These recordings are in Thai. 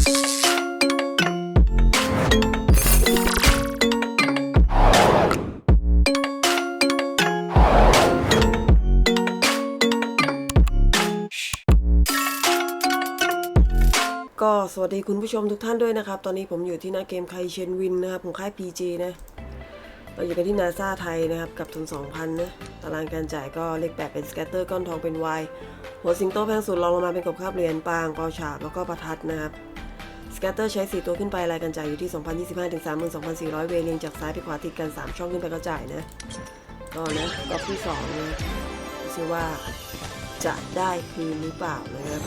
ก็สวัสดีคุณผู้ชมทุกท่านด้วยนะครับ ตอนนี้ผมอยู่ที่หน้าเกมไคเชนวินนะครับของค่าย PG นะเราอยู่กันที่นาซาไทยนะครับกับทุน 2,000 นะ ตารางการจ่ายก็เลข8เป็นสแกตเตอร์ก้อนทองเป็น Y หัวสิงโตแพงสุดรองลงมาเป็นกบคาบเหรียญปางเปาฉาบแล้วก็ประทัดนะครับ แกตเตอร์ใช้ 4 ตัวขึ้นไปรายการจ่ายอยู่ที่ 2,025ถึง32,400 เวรเรียงจากซ้ายไปขวาติดกัน 3 ช่องขึ้นไปก็จ่ายนะก็นะรอบที่2นะดูซิว่าจะได้คืนหรือเปล่านะครับ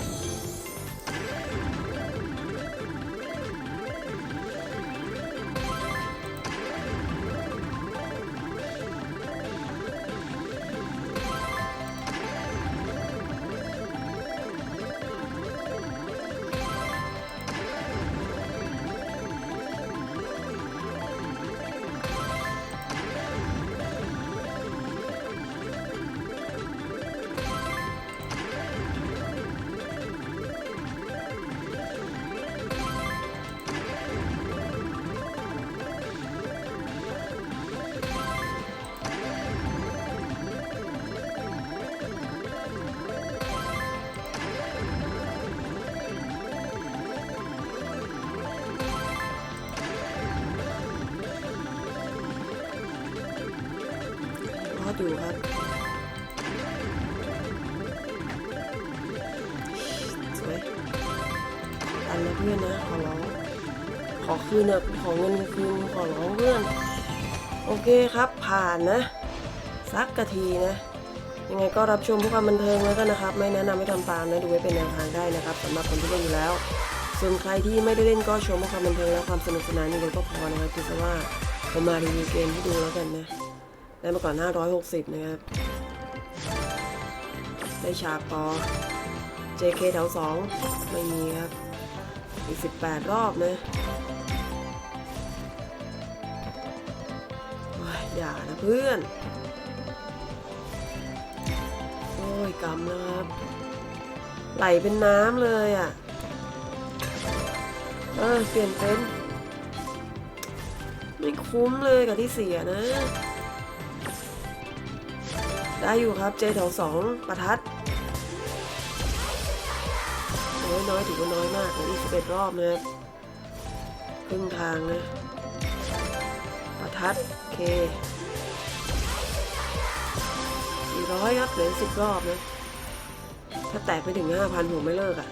ดอยู่ครับ สวยอันนะเพื่อนนะ ขอร้อง ขอคืนนะขอเงินคืนขอร้องเพื่อน โอเคครับ ผ่านนะ สักกะทีนะ ยังไงก็รับชมเพื่อความบันเทิงแล้วกันนะครับ ไม่แนะนำให้ทำตามนะ ดูไว้เป็นแนวทางได้นะครับสำหรับคนที่เล่นอยู่แล้ว ส่วนใครที่ไม่ได้เล่นก็ชมเพื่อความบันเทิงและความสนุกสนานนี่เลยก็พอนะครับคิดซะว่าผมมารีวิวเกมให้ดูแล้วกันนะ ได้มาก่อน 560 นะครับ ได้ฉากปอ JK แถว 2 ไม่มีครับ อีก 18 รอบนะอยอย่านะเพื่อน โอ้ยกำนะครับ ไหลเป็นน้ำเลยอะ เออเปลี่ยนเป็นไม่คุ้มเลยกับที่เสียนะ ได้อยู่ครับเจแถวสองประทัดน้อยน้อยถือว่าน้อยมากเลืออีกสิบเอ็ดรอบนะครับครึ่งทางนะ ประทัดโอเคสี่ร้อยครับเหลือสิบรอบนะ ถ้าแตกไปถึงห้าพันผมไม่เลิกอะ่ะ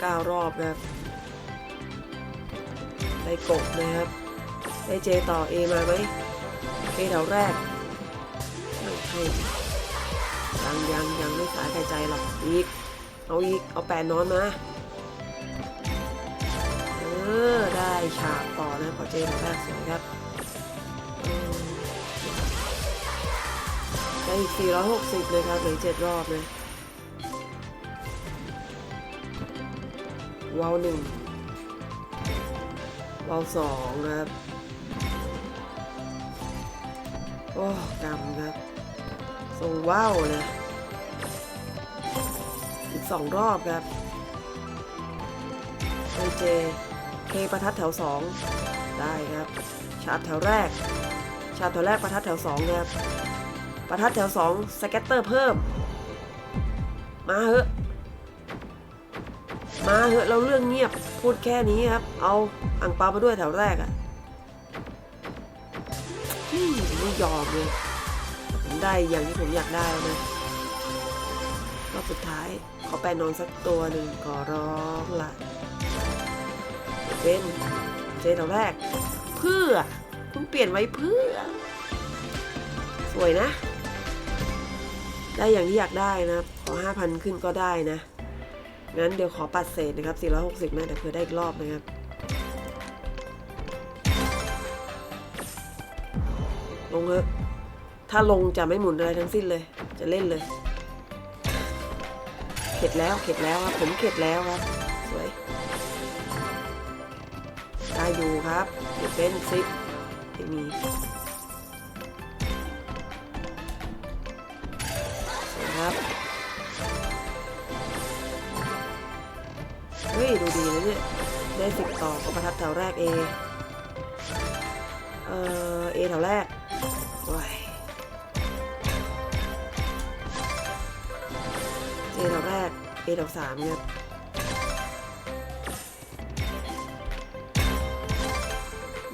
เก้ารอบนะครับได้กบนะครับ ได้เจต่อ A มาไหมเอแถวแรกไม่ใช่ยังยังยังไม่สายใจใจหรอกอีก เอาอีก เอาแปดนอนมาเออได้ฉากต่อนะขอเจแถวแรกสวยครับได้อีก 460เลยครับเหลือ7รอบเลยวาวหนึ่งวาวสองครับ โอ้กำครับส่งว้าวเลย อีกสองรอบครับไอเจเคประทัดแถวสองได้ครับ ชาร์จแถวแรก ชาร์จแถวแรกประทัดแถวสองครับประทัดแถวสองสแกตเตอร์เพิ่ม มาเหอะมาเหอะเราเรื่องเงียบพูดแค่นี้ครับ เอาอ่างเปามาด้วยแถวแรกอะ่ะ ไม่ยอมเลยผมได้อย่างที่ผมอยากได้แล้วนะรอบสุดท้าย ขอแปลนอนสักตัวหนึ่งขอร้องละเป็นเจแถวแรก เพื่อคุณเปลี่ยนไว้เพื่อ สวยนะ ได้อย่างที่อยากได้นะขอ5,000 ขึ้นก็ได้นะงั้นเดี๋ยวขอปัดเศษนะครับ460นะแต่เพื่อได้อีกรอบนะครับ ลงเถอะถ้าลงจะไม่หมุนอะไรทั้งสิ้นเลย จะเล่นเลย เข็ดแล้วเข็ดแล้วครับ ผมเข็ดแล้วครับ สวย ได้อยู่ครับเดี๋ยวเป็นซิปไม่มีสวยครับ เฮ้ย ดูดีนะเนี่ย ได้สิบต่อก็ประทัดแถวแรก A เอ่อแถวแรก วแรก A แถวสามครับ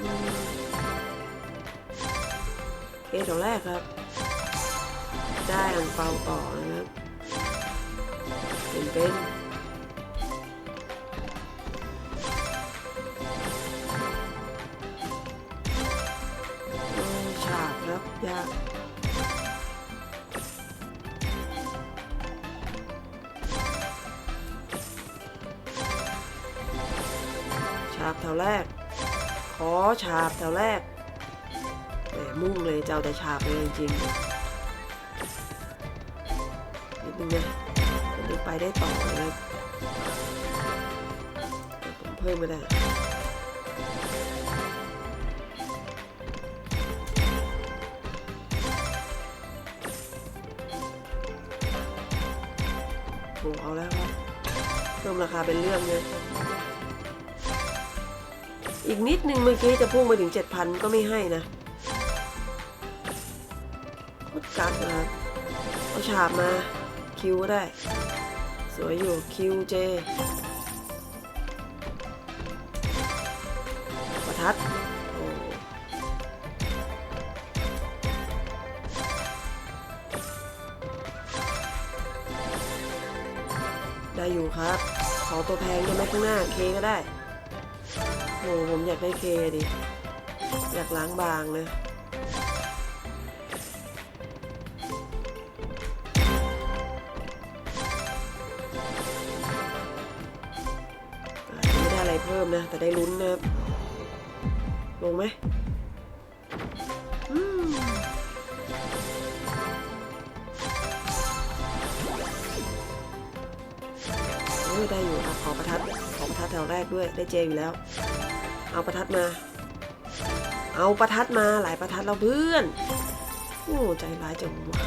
อืม A แถวแรกครับ ได้อังเปาต่อนะครับเป็นเป็นโอ้ฉากครับยาก วแรก ขอฉาบแถวแรกแหมมุ่งเลยจะเอาแต่ฉาบเลยจริงนิดนึงนะอันนี้ไปได้ต่อนะครับผมเพิ่มไม่ได้โหเอาแล้วครับเพิ่มราคาเป็นเรื่องเลย อีกนิดนึงเมื่อกี้จะพุ่งไปถึง 7,000 ก็ไม่ให้นะโคตรกักนะครับเอาฉาบมา คิวก็ได้ สวยอยู่คิวเจประทัดได้อยู่ครับ ขอตัวแพงได้ไหมข้างหน้าเคก็ได้ โหผมอยากได้เคดิ อยากล้างบางนะไม่ได้อะไรเพิ่มนะ แต่ได้ลุ้นนะลงไหมมได้อยู่ขอประทัด ขอประทัดแถวแรกด้วย ได้เจอยู่แล้ว เอาประทัดมา เอาประทัดมาหลายประทัดแล้วเพื่อน โอ้ใจร้ายจังวะ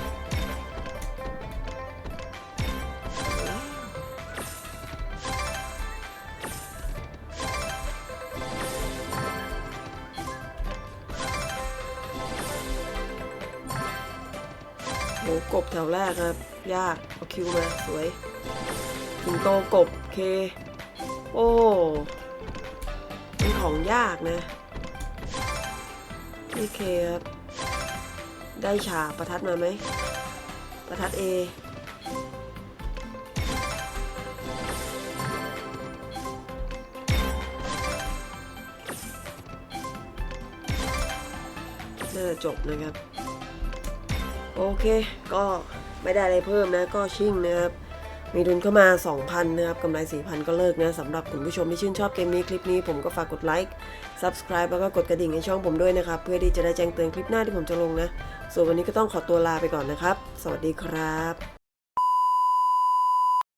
โหกบแถวแรกครับ ยาก เอาคิวมา สวยถึงโตกบ เค โอ้ เป็นของยากนะนี่เคครับ ได้ฉากประทัดมาไหม ประทัด A น่าจะจบนะครับ โอเค ก็ไม่ได้อะไรเพิ่มนะ ก็ชิ่งนะครับ มีทุนเข้ามา 2,000 นะครับกำไร 4,000 ก็เลิกนะสำหรับคุณผู้ชมที่ชื่นชอบเกมนี้คลิปนี้ผมก็ฝากกดไลค์ Subscribe แล้วก็กดกระดิ่งให้ช่องผมด้วยนะครับ เพื่อที่จะได้แจ้งเตือนคลิปหน้าที่ผมจะลงนะ ส่วนวันนี้ก็ต้องขอตัวลาไปก่อนนะครับ สวัสดีครับ